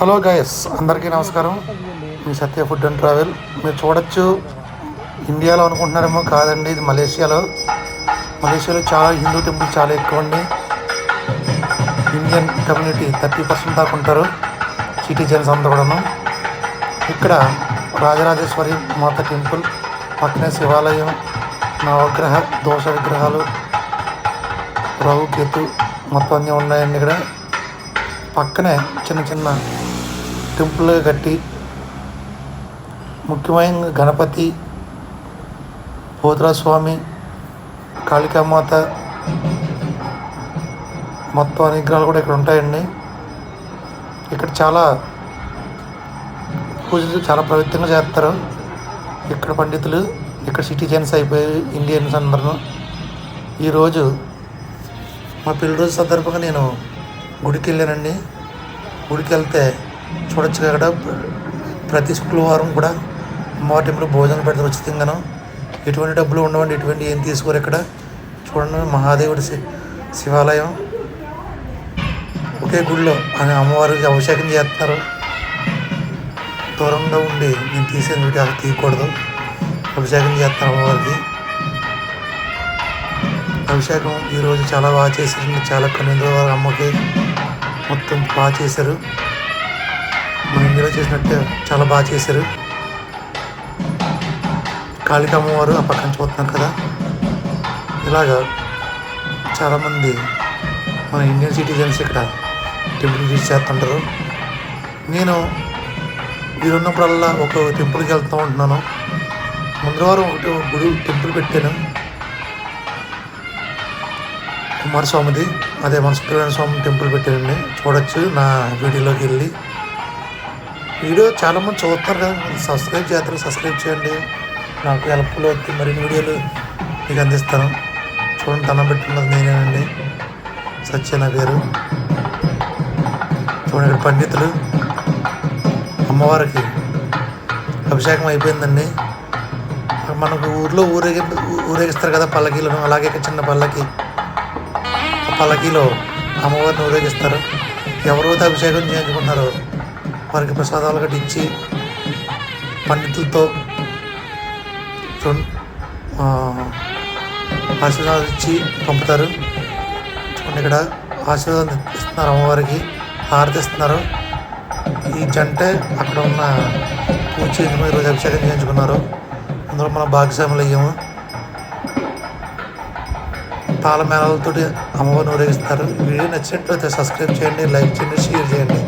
Hello guys అందరికీ నమస్కారం. మీ సత్య ఫుడ్ అండ్ ట్రావెల్. మీరు చూడొచ్చు ఇండియాలో అనుకుంటున్నారేమో కాదండి ఇది మలేషియాలో. మలేషియాలో చాలా హిందూ టెంపుల్ చాలా ఎక్కువ అండి ఇండియన్ కమ్యూనిటీ థర్టీ పర్సెంట్ దాకా ఉంటారు సిటిజన్స్ అంతా కూడాను. ఇక్కడ రాజరాజేశ్వరి మాత టెంపుల్ పక్కనే శివాలయం నవగ్రహ దోష విగ్రహాలు రావు కేతు మొత్తం అన్నీ ఉన్నాయండి ఇక్కడ. పక్కనే చిన్న చిన్న టెంపుల్ కట్టి ముఖ్యమైన గణపతి పోతరాస్వామి కాళికామాత మొత్తం అనుగ్రహాలు కూడా ఇక్కడ ఉంటాయండి. ఇక్కడ చాలా పూజలు చాలా పవిత్రంగా చేస్తారు. ఇక్కడ పండితులు ఇక్కడ సిటిజన్స్ అయిపోయి ఇండియన్స్ అందరూ. ఈరోజు మా పెళ్ళి రోజు సందర్భంగా నేను గుడికి వెళ్ళానండి. గుడికి వెళ్తే చూడొచ్చు అక్కడ ప్రతి శుక్రవారం కూడా అమ్మవారి టెంపుల్ భోజనం పెడతారు ఉచితంగాను. ఎటువంటి డబ్బులు ఉండవండి ఎటువంటి ఏం తీసుకోరు ఇక్కడ చూడండి మహాదేవుడి శి శివాలయం. ఒకే గుడిలో ఆయన అమ్మవారికి అభిషేకం చేస్తున్నారు దూరంగా ఉండి నేను తీసిన వీడియో తీయకూడదు. అభిషేకం చేస్తాను అమ్మవారికి. అభిషేకం ఈరోజు చాలా బాగా చేశారు. చాలా కన్నుల వారు అమ్మకి మొత్తం బాగా చేశారు. మన ఇండియాలో చేసినట్టే చాలా బాగా చేశారు. కాళిక ఆ పక్కన చూస్తున్నారు కదా. ఇలాగా చాలామంది మన ఇండియన్ సిటిజన్స్ ఇక్కడ టెంపుల్ విజిట్ చేస్తుంటారు. నేను వీరున్నప్పుడల్లా ఒక టెంపుల్కి వెళ్తూ ఉంటున్నాను. ముందు వారం ఒకటి గుడి టెంపుల్ పెట్టాను. కుమారస్వామిది అదే మన సత్యనారాయణ స్వామి టెంపుల్ పెట్టానండి. చూడొచ్చు నా వీడియోలోకి వెళ్ళి. వీడియో చాలామంది చూస్తారు కదా. సబ్స్క్రైబ్ చేస్తారు సబ్స్క్రైబ్ చేయండి. నాకు హెల్ప్ఫుల్ అవుతుంది మరి వీడియోలు మీకు అందిస్తాను. చూడండి దండం పెట్టుకున్నది నేనేనండి సత్య నా పేరు. చూడండి పండితులు. అమ్మవారికి అభిషేకం అయిపోయిందండి. మనకు ఊర్లో ఊరేగి ఊరేగిస్తారు కదా పల్లకీలను. అలాగే చిన్న పల్లకి. పల్లకీలో అమ్మవారిని ఊరేగిస్తారు. ఎవరైతే అభిషేకం చేయించుకున్నారో వారికి ప్రసాదాలు కట్టించి పండితులతో ఆశీర్వాదాలు ఇచ్చి పంపుతారు. చూడండి ఇక్కడ ఆశీర్వాదం ఇస్తున్నారు అమ్మవారికి హారతి ఇస్తున్నారు. ఈ జంటే అక్కడ ఉన్న పూజ చేయించుకుని ఈరోజు అభిషేకం చేయించుకున్నారు. అందులో మన భాగస్వాములు అయ్యాము. తాళమేళాలతోటి అమ్మవారిని ఊరేగిస్తారు. వీడియో నచ్చినట్లయితే సబ్స్క్రైబ్ చేయండి లైక్ చేయండి షేర్ చేయండి.